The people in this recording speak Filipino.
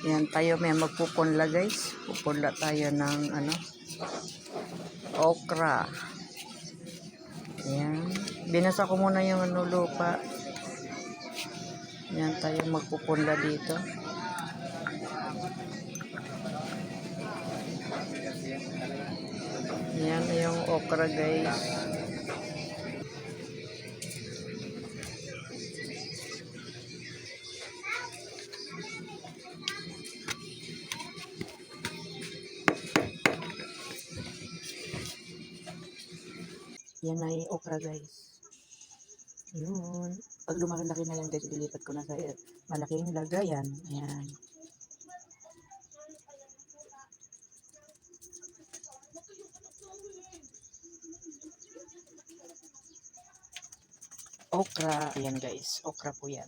Yan tayo may magpupunla guys. Pupunla tayo ng ano okra. Yan. Binasa ko muna yung ano lupa. Yan tayo magpupunla dito. Yan yung okra guys. Yan ay okra guys. Yun. Pag lumalaki na yan guys, dilipat ko na sa malaking lagayan. Ayan. Okra. Ayan guys. Okra po yan.